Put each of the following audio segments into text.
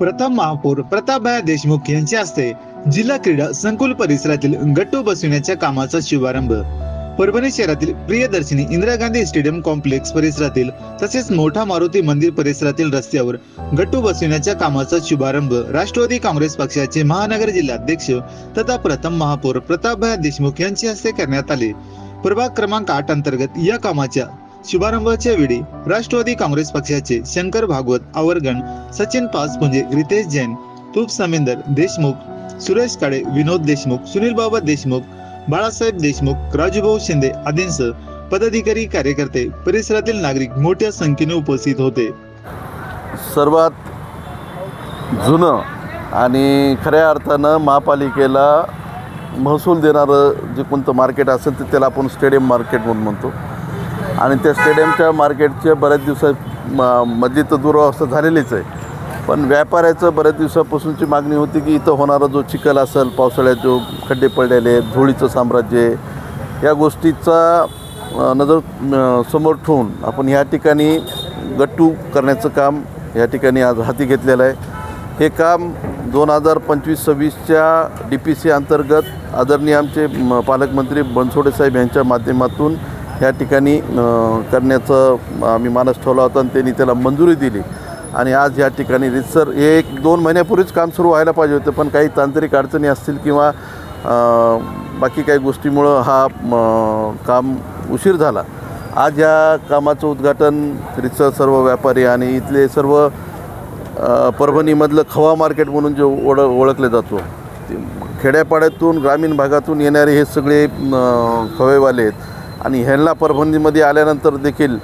प्रथम महापौर प्रतापभाया देशमुख यांच्या हस्ते जिल्हा क्रीडा संकुल परिसरातील गट्टू बसविण्याच्या कामाचा शुभारंभ. परभणी शहरातील प्रियदर्शिनी इंदिरा गांधी स्टेडियम कॉम्प्लेक्स परिसरातील तसेच मोठा मारुती मंदिर परिसरातील रस्त्यावर गट्टू बसविण्याच्या कामाचा शुभारंभ राष्ट्रवादी काँग्रेस पक्षाचे महानगर जिल्हाध्यक्ष तथा प्रथम महापौर प्रतापभाया देशमुख यांच्या हस्ते करण्यात आले. प्रभाग क्रमांक आठ अंतर्गत या कामाच्या शुभारंभाच्या वेळी राष्ट्रवादी काँग्रेस पक्षाचे शंकर भागवत आवरगण सचिन पाचपुंजे म्हणजे रितेश जैन तूप समिंदर देशमुख सुरेश काळे विनोद देशमुख सुनील बाबा देशमुख बाळासाहेब देशमुख राजूभाऊ शिंदे आदींसह पदाधिकारी कार्यकर्ते परिसरातील नागरिक मोठ्या संख्येने उपस्थित होते. सर्वात जुनं आणि खऱ्या अर्थानं महापालिकेला महसूल देणारं जे कोणतं मार्केट असेल तर त्याला आपण स्टेडियम मार्केट म्हणून म्हणतो. आणि त्या स्टेडियमच्या मार्केटच्या बऱ्याच दिवसात म मध्ये तर दुरावस्था झालेलीच आहे. पण व्यापाऱ्याचं बऱ्याच दिवसापासूनची मागणी होती की इथं होणारा जो चिखल असेल पावसाळ्यात जो खड्डे पडलेले धुळीचं साम्राज्य या गोष्टीचा नजर समोर ठेवून आपण ह्या ठिकाणी गट्टू करण्याचं काम या ठिकाणी आज हाती घेतलेलं आहे. हे काम दोन हजार पंचवीस सव्वीसच्या डी पी सी अंतर्गत आदरणीय आमचे म, पालकमंत्री बनसोडे साहेब यांच्या माध्यमातून ह्या ठिकाणी करण्याचं आम्ही मानस ठेवला होता आणि त्यांनी त्याला मंजुरी दिली. आणि आज या ठिकाणी रितसर हे एक दोन महिन्यापूर्वीच काम सुरू व्हायला पाहिजे होतं पण काही तांत्रिक अडचणी असतील किंवा बाकी काही गोष्टीमुळं हा म, काम उशीर झाला. आज या कामाचं उद्घाटन रितसर सर्व व्यापारी आणि इथले सर्व परभणीमधलं खवा मार्केट म्हणून जे ओळ ओळखले जातो ते खेड्यापाड्यातून ग्रामीण भागातून येणारे हे सगळे खवेवाले आहेत. आणि ह्यांना परभणीमध्ये आल्यानंतर देखील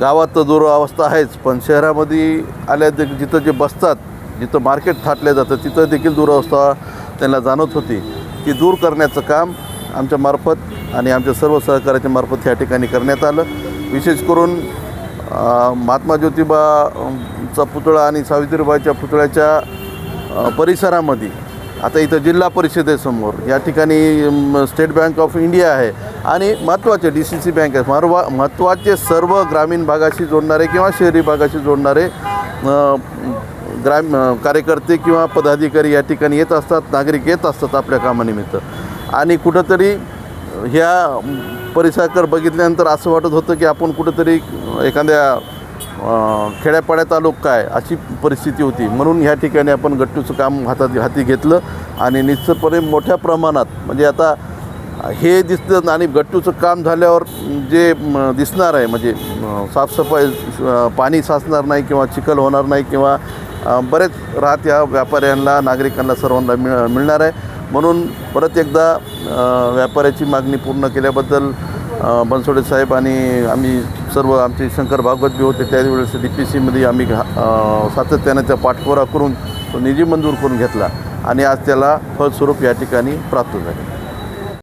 गावात तर दुरावस्था आहेच पण शहरामध्ये आल्या दे जिथं जे बसतात जिथं मार्केट थाटलं जातं तिथं देखील दुरावस्था त्यांना जाणवत होती. ती दूर करण्याचं काम आमच्या मार्फत आणि आमच्या सर्व सहकार्याच्या मार्फत या ठिकाणी करण्यात आलं. विशेष करून महात्मा ज्योतिबाचा पुतळा आणि सावित्रीबाईच्या पुतळ्याच्या परिसरामध्ये आता इथं जिल्हा परिषदेसमोर या ठिकाणी स्टेट बँक ऑफ इंडिया आहे. आणि महत्त्वाचे डी सी सी बँक आहे महत्वा महत्त्वाचे सर्व ग्रामीण भागाशी जोडणारे किंवा शहरी भागाशी जोडणारे ग्राम कार्यकर्ते किंवा पदाधिकारी या ठिकाणी येत असतात नागरिक येत असतात आपल्या कामानिमित्त. आणि कुठंतरी ह्या परिसराकडे बघितल्यानंतर असं वाटत होतं की आपण कुठंतरी एखाद्या खेड्यापाड्यात आलो काय अशी परिस्थिती होती. म्हणून ह्या ठिकाणी आपण गट्टूचं काम हातात हाती घेतलं आणि निश्चितपणे मोठ्या प्रमाणात म्हणजे आता हे दिसतं आणि गट्टूचं काम झाल्यावर जे दिसणार आहे म्हणजे साफसफाई पाणी साचणार नाही किंवा चिखल होणार नाही किंवा बरेच राहत या व्यापाऱ्यांना नागरिकांना सर्वांना मिळ मिळणार आहे. म्हणून परत एकदा व्यापाऱ्याची मागणी पूर्ण केल्याबद्दल बनसोडे साहेब आणि आम्ही सर्व आमचे शंकर भागवत बी होते त्यावेळेस डी पी सीमध्ये आम्ही घा- त्या पाठपुरा करून तो निधी मंजूर करून घेतला आणि आज त्याला फळस्वरूप या ठिकाणी प्राप्त झाले.